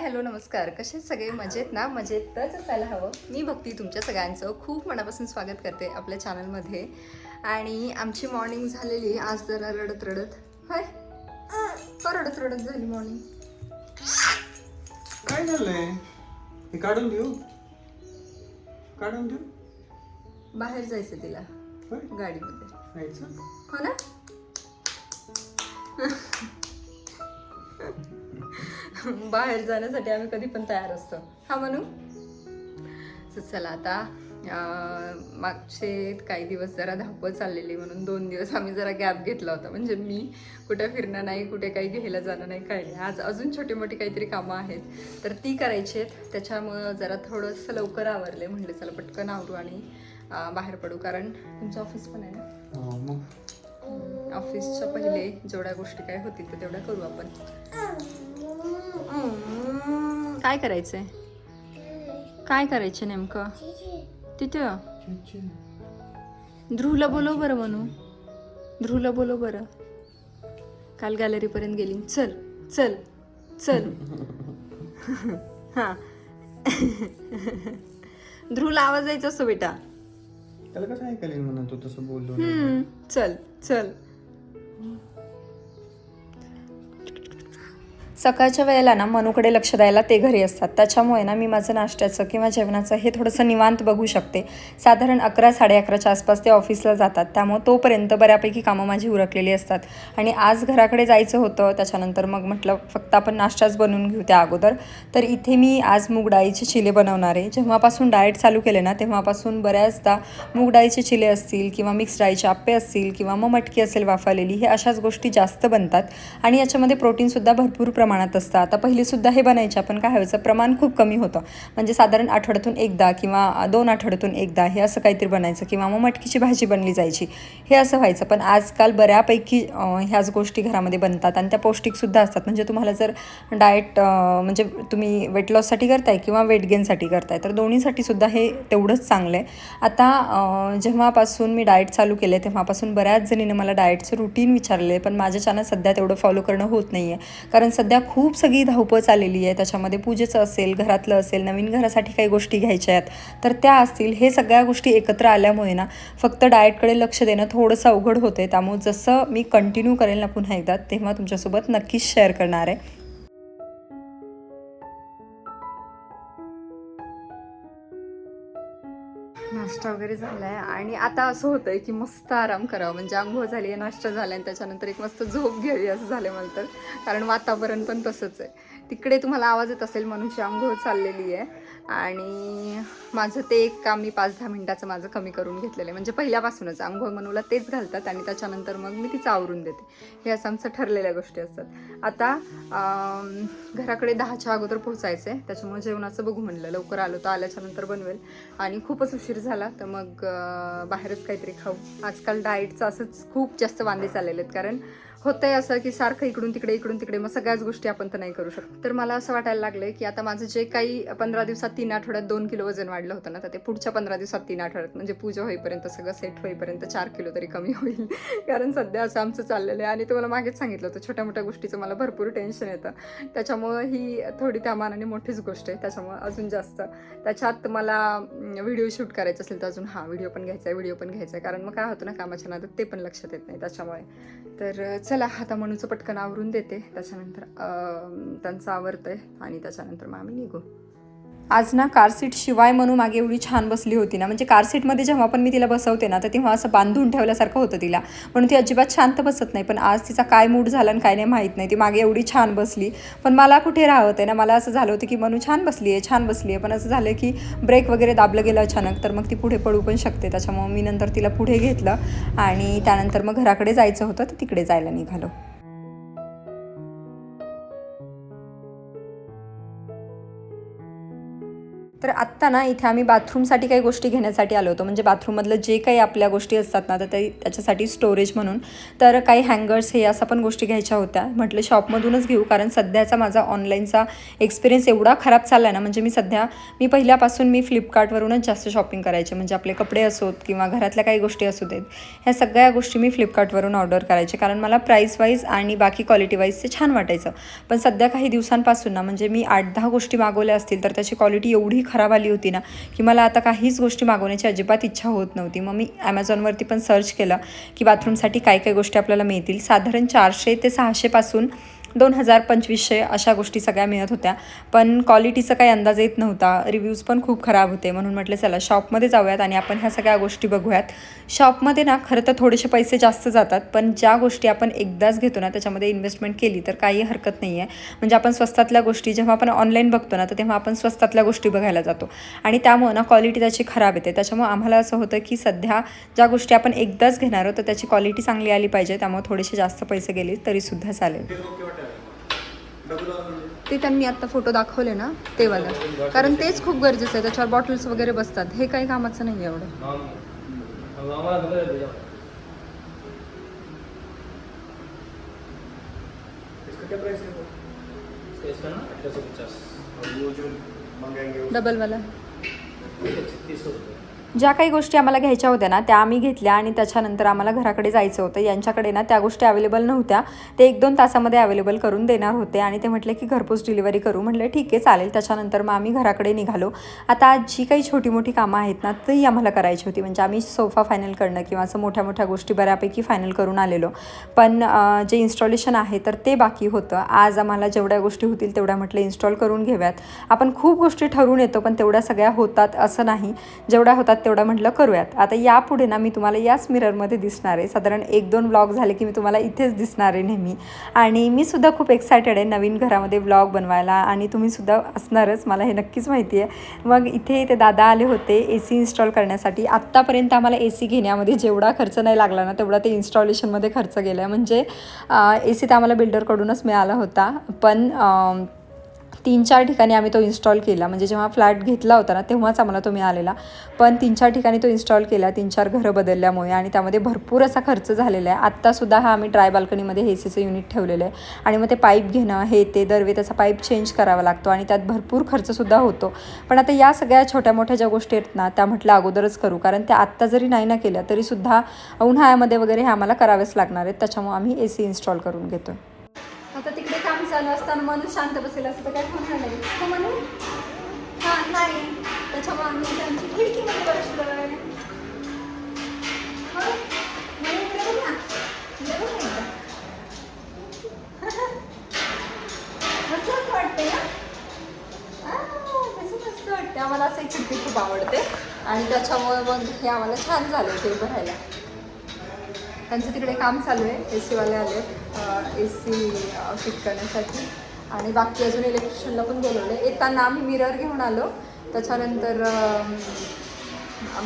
Hello नमस्कार. कसे सगळे? मजेत ना? मजेतच असायला हवं. मी भक्ती तुमच्या सगळ्यांचं. खूप मनापासून स्वागत करते आपल्या चॅनलमध्ये आणि आमची मॉर्निंग झालेली. आज जरा रडत रडत. होय? का रडत रडत झाली मॉर्निंग काय झालंय? हे काढून देऊ? काढून देऊ? बाहेर जायचं तिला. होय? गाडीमध्ये. हो ना? बाहेर जाण्यासाठी आम्ही कधी पण तयार असतो. हा म्हणू चला आता मागचे काही दिवस जरा धावपळ चाललेली म्हणून दोन दिवस आम्ही जरा गॅप घेतला होता. म्हणजे मी कुठे फिरणं नाही कुठे काही घ्यायला जाणं नाही काही नाही. आज अजून छोटी मोठी काहीतरी कामं आहेत. तर ती करायची आहेत. त्याच्यामुळं जरा थोडंसं लवकर आवरले. म्हणले चला पटकन आवरू आणि बाहेर पडू. कारण तुमचं ऑफिस पण आहे ना? हो ऑफिसच्या पहिले जेवढ्या गोष्टी काय होतील तर तेवढ्या करू आपण. काय करायचंय? काय करायचं नेमकं? तिथं? ध्रुवला बोलव बरं म्हणू. ध्रुवला बोलव बरं. काल गॅलरीपर्यंत गेली. चल चल चल. हा. ध्रुवला आवाज द्यायचा असतो बेटा. त्याला कसं ऐकायला येईल म्हणा तू तसं बोललो चल चल. सकाळच्या वेळेला ना मनूकडे लक्ष द्यायला ते घरी असतात. त्याच्यामुळे ना मी माझं नाश्त्याचं किंवा जेवणाचं हे थोडंसं निवांत बघू शकते. साधारण अकरा साडे अकराच्या आसपास ते ऑफिसला जातात. त्यामुळे तोपर्यंत बऱ्यापैकी कामं माझी उरकलेली असतात. आणि आज घराकडे जायचं होतं त्याच्यानंतर मग म्हटलं फक्त आपण नाश्ताच बनवून घेऊ त्या अगोदर. तर इथे मी आज मूग डाळीचे चिले बनवणार आहे. जेव्हापासून डाएट चालू केले ना तेव्हापासून बऱ्याचदा मूग डाळीचे चिले असतील किंवा मिक्स डाळीचे आप्पे असतील किंवा मग मटकी असेल वाफालेली हे अशाच गोष्टी जास्त बनतात. आणि याच्यामध्ये प्रोटीनसुद्धा भरपूर प्रमाणात प्रमाणात असतं. आता पहिलीसुद्धा हे बनायचे पण काय व्हायचं? प्रमाण खूप कमी होतं. म्हणजे साधारण आठवड्यातून एकदा किंवा दोन आठवड्यातून एकदा हे असं काहीतरी बनायचं किंवा मग मटकीची भाजी बनली जायची. हे असं व्हायचं. पण आजकाल बऱ्यापैकी ह्याच गोष्टी घरामध्ये बनतात आणि त्या पौष्टिकसुद्धा असतात. म्हणजे तुम्हाला जर डाएट म्हणजे तुम्ही वेट लॉससाठी करताय किंवा वेट गेनसाठी करताय तर दोन्हीसाठी सुद्धा हे तेवढंच चांगलं आहे. आता जेव्हापासून मी डाएट चालू केले तेव्हापासून बऱ्याच जणीनं मला डाएटचं रुटीन विचारले पण माझ्याच्यानं सध्या तेवढं फॉलो करणं होत नाही आहे कारण सध्या खूप सगळी धावपळ चाललेली आहे. त्याच्यामध्ये पूजेचं असेल घरातलं असेल नवीन घरासाठी काही गोष्टी घ्यायच्या आहेत. तर त्या असतील. हे सगळ्या गोष्टी एकत्र आल्यामुळे ना फक्त डाएटकडे लक्ष देणं थोडंसं अवघड होते त्यामुळे जसं मी कंटिन्यू करेल ना पुन्हा एकदा तेव्हा तुमच्यासोबत नक्कीच शेअर करणार आहे. नाश्ता वगैरे झाला आहे आणि आता असं होतंय की मस्त आराम करावा. म्हणजे आंघोळ झाली आहे नाश्ता झाला आणि त्याच्यानंतर एक मस्त झोप घ्यावी असं झालं मला तर. कारण वातावरण पण तसंच आहे. तिकडे तुम्हाला आवाज येत असेल मनुष्य आंघोळ चाललेली आहे. आणि माझं ते एक काम मी पाच दहा मिनटाचं माझं कमी करून घेतलेलं आहे. म्हणजे पहिल्यापासूनच आंघोळ मनूला तेच घालतात आणि त्याच्यानंतर मग मी तिचं आवरून देते. हे असं आमचं ठरलेल्या गोष्टी असतात. आता घराकडे दहाच्या अगोदर पोहोचायचं आहे त्याच्यामुळे जेवणाचं बघू म्हणलं. लवकर आलो तर आल्याच्यानंतर बनवेल. आणि खूपच उशीर झाला तर मग बाहेरच काहीतरी खाऊ. आजकाल डाएटचं असंच खूप जास्त वांदे चाललेले आहेत. कारण होतंय असं की सारखं इकडून तिकडे इकडून तिकडे मग सगळ्याच गोष्टी आपण तर नाही करू शकत. तर मला असं वाटायला लागलं की आता माझं जे काही पंधरा दिवसात तीन आठवड्यात दोन किलो वजन वाढलं होतं ना तर ते पुढच्या पंधरा दिवसात तीन आठवड्यात म्हणजे पूजा होईपर्यंत सगळं सेट होईपर्यंत चार किलो तरी कमी होईल. कारण सध्या असं आमचं चाललेलं आहे आणि तुम्हाला मागेच सांगितलं होतं छोट्या मोठ्या गोष्टीचं मला भरपूर टेन्शन येतं. त्याच्यामुळं ही थोडी त्या मानाने मोठीच गोष्ट आहे त्याच्यामुळं अजून जास्त. त्याच्यात मला व्हिडिओ शूट करायचं असेल तर अजून हा व्हिडिओ पण घ्यायचा आहे व्हिडिओ पण घ्यायचा आहे. कारण मग काय होतं ना कामाच्या नादात ते पण लक्षात येत नाही त्याच्यामुळे. तर चला आता मनूचं पटकन आवरून देते. त्याच्यानंतर त्यांचं आवरतं आहे आणि त्याच्यानंतर मग आम्ही निघू. आज ना कार सीट शिवाय म्हणून मागे एवढी छान बसली होती ना. म्हणजे कार सीटमध्ये जेव्हा पण मी तिला बसवते ना तर तेव्हा असं बांधून ठेवल्यासारखं होतं तिला. म्हणून ती अजिबात शांत बसत नाही. पण आज तिचा काय मूड झाला आणि काय नाही माहीत नाही. ती मागे एवढी छान बसली. पण मला कुठे राहत आहे ना मला असं झालं होतं की मनू छान बसली आहे छान बसली आहे पण असं झालं की ब्रेक वगैरे दाबलं गेलं अचानक तर मग ती पुढे पडू पण शकते. त्याच्यामुळे मी नंतर तिला पुढे घेतलं आणि त्यानंतर मग घराकडे जायचं होतं तर तिकडे जायला निघालो. तर आत्ता ना इथे आम्ही बाथरूमसाठी काही गोष्टी घेण्यासाठी आलो होतो. म्हणजे बाथरूममधलं जे काही आपल्या गोष्टी असतात ना तर ते त्याच्यासाठी स्टोरेज म्हणून. तर काही हँगर्स हे असं पण गोष्टी घ्यायच्या होत्या. म्हटलं शॉपमधूनच घेऊ कारण सध्याचा माझा ऑनलाईनचा एक्सपिरियन्स एवढा खराब चालला आहे ना म्हणजे मी सध्या मी पहिल्यापासून मी फ्लिपकार्टवरूनच जास्त शॉपिंग करायचे. म्हणजे आपले कपडे असोत किंवा घरातल्या काही गोष्टी असू देत ह्या सगळ्या गोष्टी मी फ्लिपकार्टवरून ऑर्डर करायचे. कारण मला प्राईस वाईज आणि बाकी क्वालिटी वाईज ते छान वाटायचं. पण सध्या काही दिवसांपासून ना म्हणजे मी आठ दहा गोष्टी मागवल्या असतील तर त्याची क्वालिटी एवढी खराब आली होती ना की मला आता काहीच गोष्टी मागवण्याची अजिबात इच्छा होत नव्हती. मग मी ॲमेझॉनवरती पण सर्च केलं की बाथरूमसाठी काय काय गोष्टी आपल्याला मिळतील. साधारण चारशे ते सहाशेपासून दोन हजार पंचवीसशे अशा गोष्टी सगळ्या मिळत होत्या. पण क्वालिटीचा काही अंदाज येत नव्हता. रिव्ह्यूज पण खूप खराब होते. म्हणून म्हटलं चला शॉपमध्ये जाऊयात आणि आपण ह्या सगळ्या गोष्टी बघूयात. शॉपमध्ये ना खरं तर थोडेसे पैसे जास्त जातात पण ज्या गोष्टी आपण एकदाच घेतो ना त्याच्यामध्ये इन्व्हेस्टमेंट केली तर काही हरकत नाही आहे म्हणजे आपण स्वस्तातल्या गोष्टी जेव्हा आपण ऑनलाईन बघतो ना तर तेव्हा आपण स्वस्तातल्या गोष्टी बघायला जातो. आणि त्यामुळं ना क्वालिटी त्याची खराब येते. त्याच्यामुळं आम्हाला असं होतं की सध्या ज्या गोष्टी आपण एकदाच घेणार आहोत तर त्याची क्वालिटी चांगली आली पाहिजे. त्यामुळे थोडेसे जास्त पैसे गेले तरीसुद्धा चालेल तेच ओके वाटेल डबल ते त्यांनी आत्ता फोटो दाखवले ना ते वाला कारण तेच खूप गरजेचं आहे त्याच्यावर बॉटल्स वगैरे बसतात. हे काही कामाचं नाही एवढं. इसका क्या ज्या काही गोष्टी आम्हाला घ्यायच्या होत्या ना त्या आम्ही घेतल्या आणि त्याच्यानंतर आम्हाला घराकडे जायचं होतं. यांच्याकडे ना त्या गोष्टी अवेलेबल नव्हत्या. ते एक दोन तासामध्ये अवेलेबल करून देणार होते आणि ते म्हटले की घरपोच डिलिव्हरी करू. म्हटलं ठीक आहे चालेल. त्याच्यानंतर मग आम्ही घराकडे निघालो. आता जी काही छोटी मोठी कामं आहेत ना ती आम्हाला करायची होती. म्हणजे आम्ही सोफा फायनल करणं किंवा असं मोठ्या मोठ्या गोष्टी बऱ्यापैकी फायनल करून आलेलो. पण जे इन्स्टॉलेशन आहे तर ते बाकी होतं. आज आम्हाला जेवढ्या गोष्टी होतील तेवढ्या म्हटलं इन्स्टॉल करून घेऊयात. आपण खूप गोष्टी ठरवून येतो पण तेवढ्या सगळ्या होतात असं नाही. जेवढ्या होतात तेवढं म्हटलं करूयात. आता यापुढे ना मी तुम्हाला याच मिररमध्ये दिसणार आहे. साधारण एक दोन ब्लॉग झाले की मी तुम्हाला इथेच दिसणार आहे नेहमी. आणि मी सुद्धा खूप एक्सायटेड आहे नवीन घरामध्ये ब्लॉग बनवायला आणि तुम्हीसुद्धा असणारच मला हे नक्कीच माहिती आहे. मग इथे ते दादा आले होते ए सी इन्स्टॉल करण्यासाठी. आत्तापर्यंत आम्हाला ए सी घेण्यामध्ये जेवढा खर्च नाही लागला ना तेवढा ते इन्स्टॉलेशनमध्ये खर्च गेला आहे म्हणजे ए सी तर आम्हाला बिल्डरकडूनच मिळाला होता. पण तीन चार ठिकाणी आम्ही तो इन्स्टॉल केला. म्हणजे जेव्हा फ्लॅट घेतला होता ना तेव्हाच आम्हाला तो मिळालेला. पण तीन चार ठिकाणी तो इन्स्टॉल केला तीन चार घरं बदलल्यामुळे आणि त्यामध्ये भरपूर असा खर्च झालेला आहे. आत्तासुद्धा हा आम्ही ट्राय बाल्कनीमध्ये हे सीचं युनिट ठेवलेलं आहे. आणि मग ते पाईप घेणं हे ते दरवे त्याचा पाईप चेंज करावा लागतो आणि त्यात भरपूर खर्चसुद्धा होतो. पण आता या सगळ्या छोट्या मोठ्या ज्या गोष्टी आहेत ना त्या म्हटलं अगोदरच करू. कारण त्या आत्ता जरी नाही ना केल्या तरीसुद्धा उन्हाळ्यामध्ये वगैरे हे आम्हाला करावेच लागणार आहेत. त्याच्यामुळे आम्ही ए सी इन्स्टॉल करून घेतो आहे चालू असताना माणूस शांत बसेल असं तर काय होणार नाही. हो म्हणू? हा नाही. त्याच्यामुळे आम्ही त्यांची आमची खिडकीमध्ये बसलो बघ ना. बघ ना वाटते ना? मस्त वाटते आम्हाला असं एक खिडकी खूप आवडते. आणि त्याच्यामुळे मग हे आम्हाला छान झालं ते भरायला त्यांचं तिकडे काम चालू आहे. ए सीवाले आले. ए सी फिट करण्यासाठी. आणि बाकी अजून इलेक्ट्रिशियनला पण बोलवलं येताना आम्ही मिरर घेऊन आलो. त्याच्यानंतर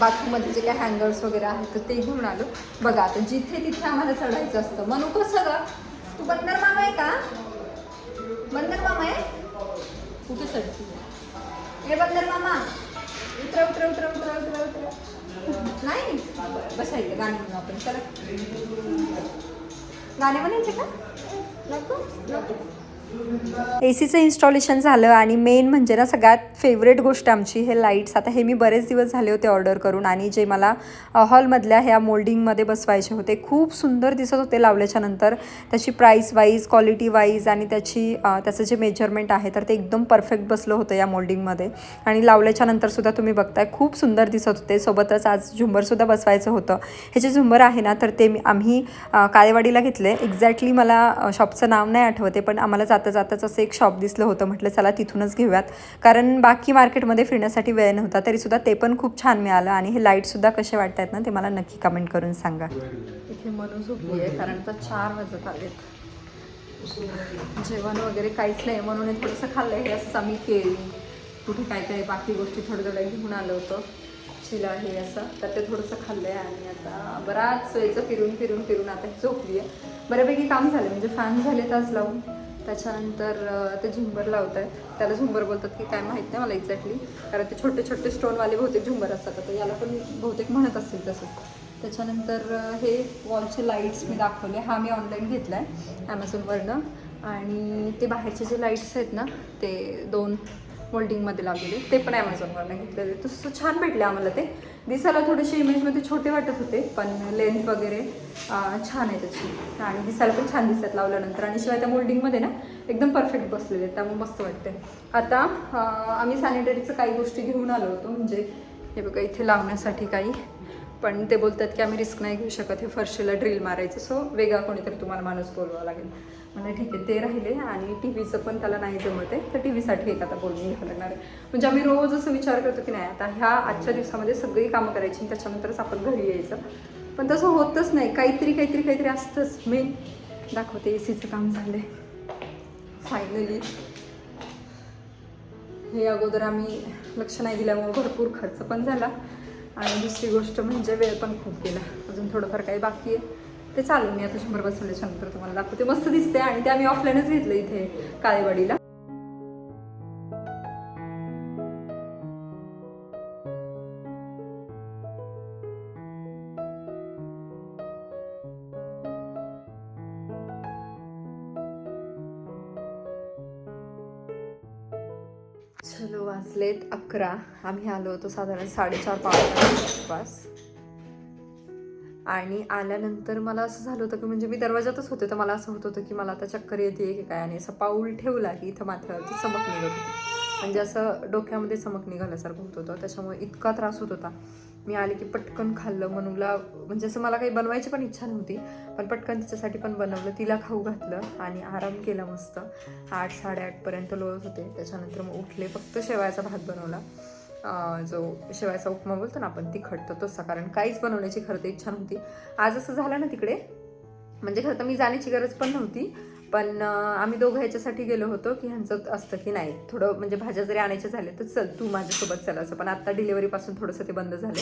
बाथरूममध्ये जे काही हँगर्स वगैरे आहेत तर ते घेऊन आलो. बघा आता जिथे तिथे आम्हाला चढायचं असतं. म्हणू कसं ग? तू बंदर मामा आहे का? बंदर मामा आहे? कुठे चढती? हे बंदर मामा. उतरा उतरा उतरा उतरा उतरा उतरा नाही. बसायचं गाणे म्हणून आपण चला. गाणे म्हणायचे का? नको? नको? ए सीचं इन्स्टॉलेशन झालं आणि मेन म्हणजे ना सगळ्यात फेवरेट गोष्ट आमची हे लाईट्स आता हे मी बरेच दिवस झाले होते ऑर्डर करून आणि जे मला हॉलमधल्या ह्या मोल्डिंगमध्ये बसवायचे होते खूप सुंदर दिसत होते लावल्याच्या नंतर. त्याची प्राईस वाईज क्वालिटी वाईज आणि त्याची त्याचं जे मेजरमेंट आहे तर ते एकदम परफेक्ट बसलं होतं या मोल्डिंगमध्ये आणि लावल्याच्या नंतरसुद्धा तुम्ही बघताय खूप सुंदर दिसत होते. सोबतच आज झुंबरसुद्धा बसवायचं होतं. हे जे झुंबर आहे ना तर ते मी आम्ही काळेवाडीला घेतले. एक्झॅक्टली मला शॉपचं नाव नाही आठवते पण आम्हाला जाता जाताच असं एक शॉप दिसलं होतं. म्हटलं चला तिथूनच घेऊयात. कारण बाकी मार्केटमध्ये फिरण्यासाठी वेळ नव्हता तरीसुद्धा ते पण खूप छान मिळालं आणि हे लाईटसुद्धा कसे वाटत आहेत ना ते मला नक्की कमेंट करून सांगा. इथे मनू झोपली आहे कारण तर चार वाजत आलेत. जेवण वगैरे काहीच नाही म्हणून थोडंसं खाल्लं हे असंच आम्ही केळी कुठे काय काय बाकी गोष्टी थोडं थोडं घेऊन आलं होतं. चिला हे असं तर ते थोडंसं खाल्लं आहे आणि आता बराच वेळचं फिरून फिरून फिरून आता झोपली आहे. बऱ्यापैकी काम झालं म्हणजे फॅन झाले तास लावून. त्याच्यानंतर ते झुंबर लावत आहेत त्याला झुंबर बोलतात की काय माहीत नाही मला एक्झॅक्टली. कारण ते छोटे छोटे स्टोनवाले बहुतेक झुंबर असतात. तर याला पण बहुतेक म्हणत असतील तसं. त्याच्यानंतर हे वॉलचे लाईट्स मी दाखवले. हा मी ऑनलाईन घेतला आहे ॲमेझॉनवरनं आणि ते बाहेरचे जे लाईट्स आहेत ना ते दोन मोल्डिंगमध्ये लावलेले ते पण ॲमेझॉनवरनं घेतलेले. तसं छान भेटले आम्हाला ते. दिसायला थोडेसे इमेजमध्ये छोटे वाटत होते पण लेंथ वगैरे छान आहे त्याची. आणि दिसायला पण छान दिसतात लावल्यानंतर. आणि शिवाय त्या मोल्डिंगमध्ये ना एकदम परफेक्ट बसलेले आहेत. त्यामुळे मस्त वाटते आता आम्ही सॅनिटरीचं काही गोष्टी घेऊन आलो होतो. म्हणजे हे बघा इथे लावण्यासाठी काही. पण ते बोलतात की आम्ही रिस्क नाही घेऊ शकत. हे फरशीला ड्रिल मारायचं. सो वेगळा कोणीतरी तुम्हाला माणूस बोलवावा लागेल. म्हणजे ठीक आहे ते राहिले आणि टी व्हीचं पण त्याला नाही जमत आहे तर टी व्हीसाठी एक आता बोलून घ्यावं लागणार आहे. म्हणजे आम्ही रोज असं विचार करतो की नाही आता ह्या आजच्या दिवसामध्ये सगळी कामं करायची आणि त्याच्यानंतरच आपण घरी यायचं. पण तसं होतच नाही काहीतरी काहीतरी काहीतरी असतंच. मेन दाखवते ए सीचं काम झालं फायनली हे अगोदर आम्ही लक्ष नाही दिल्यामुळे भरपूर खर्च पण झाला. आणि दुसरी गोष्ट म्हणजे वेळ पण खूप गेला. अजून थोडंफार काही बाकी आहे. ते चालेल मी आता शंभर बसवल्याच्या म्हणजे नंतर तुम्हाला. दाखवते. मस्त दिसते आणि ते आम्ही ऑफलाईनच घेतलं इथे काळेवाडीला. चलो वाजलेत अकरा. आम्ही आलो होतो साधारण साडेचार पाच आसपास. आणि आल्यानंतर मला असं झालं होतं की म्हणजे मी दरवाजातच होते तर मला असं होत होतं की मला आता चक्कर येते की काय? आणि असं पाऊल ठेवला की इथं माथ्यावरती चमक निघत होती. म्हणजे असं डोक्यामध्ये चमक निघाल्यासारखं होत होतं. त्याच्यामुळे इतका त्रास होत होता. मी आले की पटकन खाल्लं मनूला म्हणजे असं मला काही बनवायची पण इच्छा नव्हती पण पटकन तिच्यासाठी पण बनवलं तिला खाऊ घातलं आणि आराम केला मस्त. आठ साडेआठपर्यंत लोळत होते. त्याच्यानंतर मग उठले फक्त शेवायचा भात बनवला. जो शेवायचा उपमा बोलतो ना आपण तिखट तर तसा. कारण काहीच बनवण्याची खरं तर इच्छा नव्हती. आज असं झालं ना तिकडे. म्हणजे खरं तर मी जाण्याची गरज पण नव्हती. पण आम्ही दोघं ह्याच्यासाठी गेलो होतो की ह्यांचं असतं की नाही. थोडं म्हणजे भाज्या जरी आणायच्या झाल्या तर चल तू माझ्यासोबत चल असं. पण आता डिलिव्हरीपासून थोडंसं ते बंद झालं.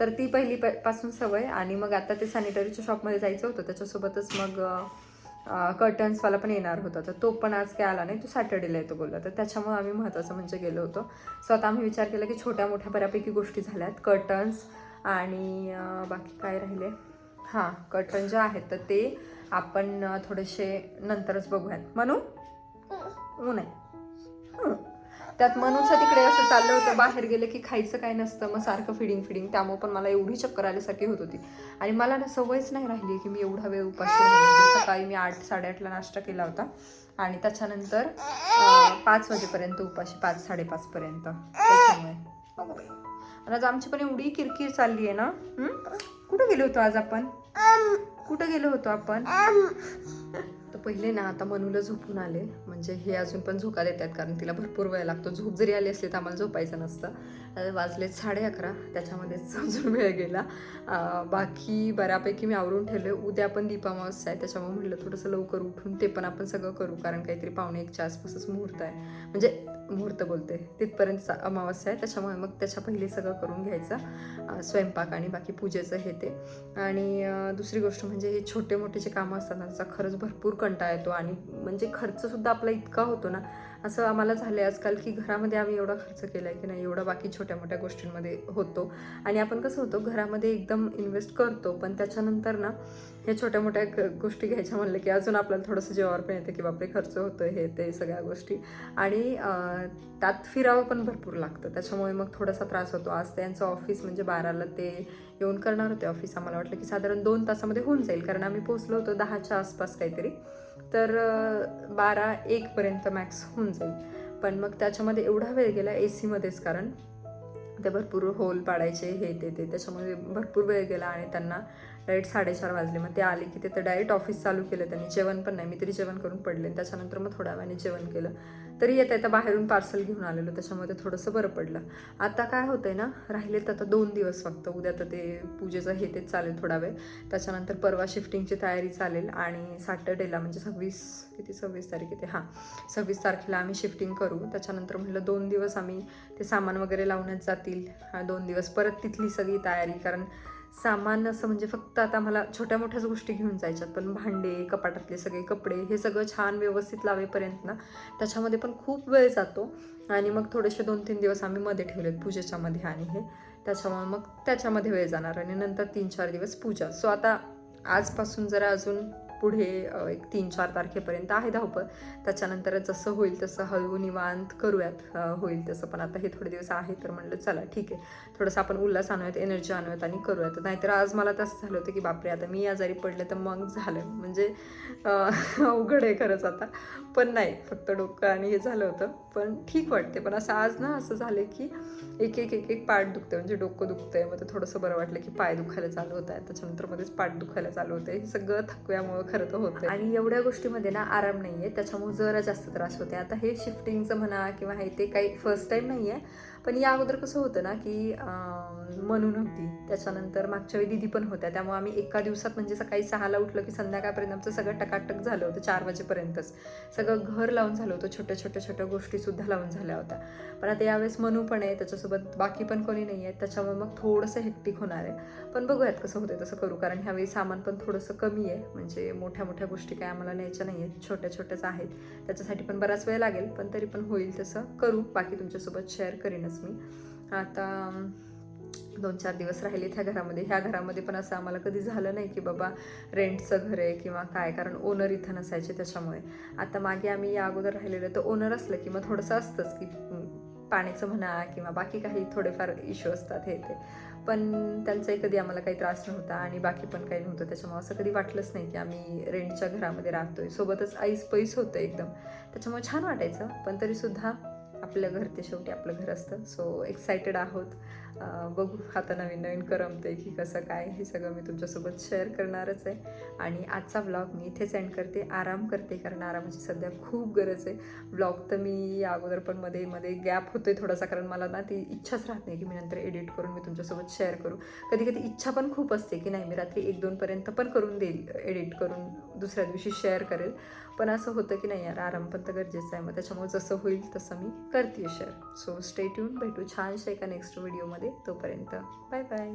तर ती पहिली पासून सवय. आणि मग आता ते सॅनिटरीच्या शॉपमध्ये जायचं होतं. त्याच्यासोबतच मग कर्टन्सवाला पण येणार होता. तर तो पण आज काय आला नाही तो सॅटर्डेला येतो बोलला. तर त्याच्यामुळे आम्ही महत्त्वाचं म्हणजे गेलो होतो. सो आता आम्ही विचार केला की छोट्या मोठ्या बऱ्यापैकी गोष्टी झाल्यात. कर्टन्स आणि बाकी काय राहिले? हां कर्टन जे आहेत तर ते आपण थोडेसे नंतरच बघूयात. म्हणू हं. त्यात मनूचं तिकडे असं चाललं होतं बाहेर गेलं की खायचं काय नसतं मग सारखं फिडिंग फिडिंग त्यामुळे पण मला एवढी चक्कर आल्यासारखी होत होती. आणि मला ना सवयच नाही राहिली की मी एवढा वेळ उपाशी सकाळी मी आठ साडेआठला नाश्ता केला होता. आणि त्याच्यानंतर पाच वाजेपर्यंत उपाशी पाच साडेपाचपर्यंत त्याच्यामुळे. आणि आज आमची पण एवढी किरकिर चालली आहे ना? कुठं गेलो होतो आज आपण? कुठं गेलो होतो आपण? तर पहिले ना आता मनूला झोपून आले. म्हणजे हे अजून पण झोका देतात कारण तिला भरपूर वेळ लागतो. झोप जरी आली असली तर आम्हाला झोपायचं नसतं. वाजले साडे अकरा त्याच्यामध्येच अजून वेळ गेला. बाकी बऱ्यापैकी मी आवरून ठेवले. उद्या पण दीपामावस्या आहे त्याच्यामुळे म्हटलं थोडंसं लवकर उठून ते पण आपण सगळं करू कारण काहीतरी पावणे एकच्या आसपासच मुहूर्त आहे. म्हणजे मुहूर्त बोलते. तिथपर्यंत अमावस्या आहे. त्याच्यामुळे मग त्याच्या पहिले सगळं करून घ्यायचं. स्वयंपाक आणि बाकी पूजेचं हे ते. आणि दुसरी गोष्ट म्हणजे हे छोटे मोठे जे कामं असतात त्याचा खरंच भरपूर कंटाळा येतो. आणि म्हणजे खर्चसुद्धा आपला इतका होतो ना असं आम्हाला झालं आहे आजकाल की घरामध्ये आम्ही एवढा खर्च केला आहे की नाही एवढा बाकी छोट्या मोठ्या गोष्टींमध्ये होतो. आणि आपण कसं होतो घरामध्ये एकदम इन्व्हेस्ट करतो पण त्याच्यानंतर ना हे छोट्या मोठ्या गोष्टी घ्यायच्या म्हणलं की अजून आपल्याला थोडंसं जेवावर पण येतं की बापरे खर्च होतो हे ते सगळ्या गोष्टी. आणि त्यात फिरावं पण भरपूर लागतं. त्याच्यामुळे मग थोडासा त्रास होतो. आज त्यांचं ऑफिस म्हणजे बाराला ते येऊन करणार होते. ऑफिस आम्हाला वाटलं की साधारण दोन तासामध्ये होऊन जाईल. कारण आम्ही पोचलो होतो दहाच्या आसपास काहीतरी. तर बारा एकपर्यंत मॅक्स होऊन जाईल. पण मग त्याच्यामध्ये एवढा वेळ गेला ए सीमध्येच कारण ते भरपूर होल पाडायचे हे ते ते. त्याच्यामध्ये भरपूर वेळ गेला आणि त्यांना डायरेक्ट साडेचार वाजले. मग ते आले की ते तर डायरेक्ट ऑफिस चालू केलं त्यांनी. जेवण पण नाही. मी तरी जेवण करून पडले त्याच्यानंतर मग थोड्या वेळाने जेवण केलं. तरी येता येता बाहेरून पार्सल घेऊन आलेलो त्याच्यामध्ये थोडंसं बरं पडलं. आता काय होतंय ना राहिलेत आता दोन दिवस फक्त उद्या तर ते पूजेचं हे तेच चालेल थोडा वेळ. त्याच्यानंतर परवा शिफ्टिंगची तयारी चालेल आणि सॅटर्डेला म्हणजे सव्वीस किती सव्वीस तारीख येते हां सव्वीस तारखेला आम्ही शिफ्टिंग करू. त्याच्यानंतर म्हटलं दोन दिवस आम्ही ते सामान वगैरे लावण्यात जातील. दोन दिवस परत तिथली सगळी तयारी कारण सामान असं म्हणजे फक्त आता मला छोट्या मोठ्याच गोष्टी घेऊन जायच्यात पण भांडे कपाटातले सगळे कपडे हे सगळं छान व्यवस्थित लावेपर्यंत ना त्याच्यामध्ये पण खूप वेळ जातो. आणि मग थोडेसे दोन तीन दिवस आम्ही मध्ये ठेवलेत पूजेच्या मध्ये आणि हे. त्याच्यामुळे मग त्याच्यामध्ये वेळ जाणार आणि नंतर तीन चार दिवस पूजा. सो आता आजपासून जरा अजून पुढे एक तीन चार तारखेपर्यंत आहे धावपळ. त्याच्यानंतर जसं होईल तसं हळू निवांत करूयात होईल तसं. पण आता हे थोडे दिवस आहे तर म्हणलं चला ठीक आहे. थोडंसं आपण उल्हास आणूयात एनर्जी आणूयात आणि करूयात. नाहीतर आज मला तसं झालं होतं की बापरे आता मी आजारी पडले तर मग झालं. म्हणजे अवघड आहे खरंच आता. पण नाही फक्त डोकं आणि हे झालं होतं. पण ठीक वाटते पण असं आज ना असं झालं की एक एक एक एक पाठ दुखते म्हणजे डोकं दुखतंय. मग ते थोडंसं बरं वाटलं की पाय दुखायला चालू होत आहे त्याच्यानंतर मध्येच पाठ दुखायला चालू होते हे सगळं थकव्यामुळं खरं तर होतं आणि एवढ्या गोष्टीमध्ये ना आराम नाही आहे त्याच्यामुळे जरा जास्त त्रास होते आता हे शिफ्टिंगचं म्हणा किंवा हे ते काही फर्स्ट टाईम नाही आहे पण या अगोदर कसं होतं ना की मनू नव्हती. त्याच्यानंतर मागच्या वेळी दिदी पण होत्या. त्यामुळे आम्ही एका दिवसात म्हणजे सकाळी सहाला उठलं की संध्याकाळपर्यंत आमचं सगळं टकाटक झालं होतं चार वाजेपर्यंतच. सगळं घर लावून झालं होतं छोट्या छोट्या छोट्या गोष्टीसुद्धा लावून झाल्या होत्या. पण आता यावेळेस मनू पण आहे त्याच्यासोबत बाकी पण कोणी नाही आहे. त्याच्यामुळे मग थोडंसं हेक्टिक होणार आहे. पण बघूयात कसं होतं तसं करू. कारण ह्यावेळी सामान पण थोडंसं कमी आहे. म्हणजे मोठ्या मोठ्या गोष्टी काय आम्हाला न्यायच्या नाही आहेत छोट्या छोट्याच आहेत. त्याच्यासाठी पण बराच वेळ लागेल पण तरी पण होईल तसं. करू. बाकी तुमच्यासोबत शेअर करीनच. मी. आता दोन चार दिवस राहिले ह्या घरामध्ये. ह्या घरामध्ये पण असं आम्हाला कधी झालं नाही की बाबा रेंटचं घर आहे किंवा काय कारण ओनर इथं नसायचे त्याच्यामुळे. आता मागे आम्ही या अगोदर राहिलेलं तर ओनर असलं की मग थोडंसं असतंच की पाण्याचं म्हणा किंवा बाकी काही थोडेफार इश्यू असतात हे ते. पण त्यांचाही कधी आम्हाला काही त्रास नव्हता आणि बाकी पण काही नव्हतं. त्याच्यामुळे असं कधी वाटलंच नाही की आम्ही रेंटच्या घरामध्ये राहतोय. सोबतच ऐस पैस होतं एकदम. त्याच्यामुळे छान वाटायचं पण तरीसुद्धा आपलं घर ते शेवटी आपलं घर असतं. सो एक्सायटेड आहोत. बघू आता नवीन नवीन करमते की कसं काय हे सगळं मी तुमच्यासोबत शेअर करणारच आहे. आणि आजचा व्लॉग मी इथेच एंड करते. आराम करते कारण म्हणजे आरामाची सध्या खूप गरज आहे. व्लॉग तर मी या अगोदर पण मध्ये मध्ये गॅप होतोय थोडासा कारण मला ना ती इच्छाच राहत नाही की मी नंतर एडिट करून मी तुमच्यासोबत शेअर करू. कधी कधी इच्छा पण खूप असते की नाही मी रात्री एक दोनपर्यंत पण करून देईल एडिट करून दुसऱ्या दिवशी शेअर करेल. पण असं होतं की नाही यार आराम पण तर गरजेचं आहे. मग त्याच्यामुळे जसं होईल तसं मी करते शेअर सो स्टे ट्यून भेटू छानशा एका नेक्स्ट व्हिडिओमध्ये तोपर्यंत बाय बाय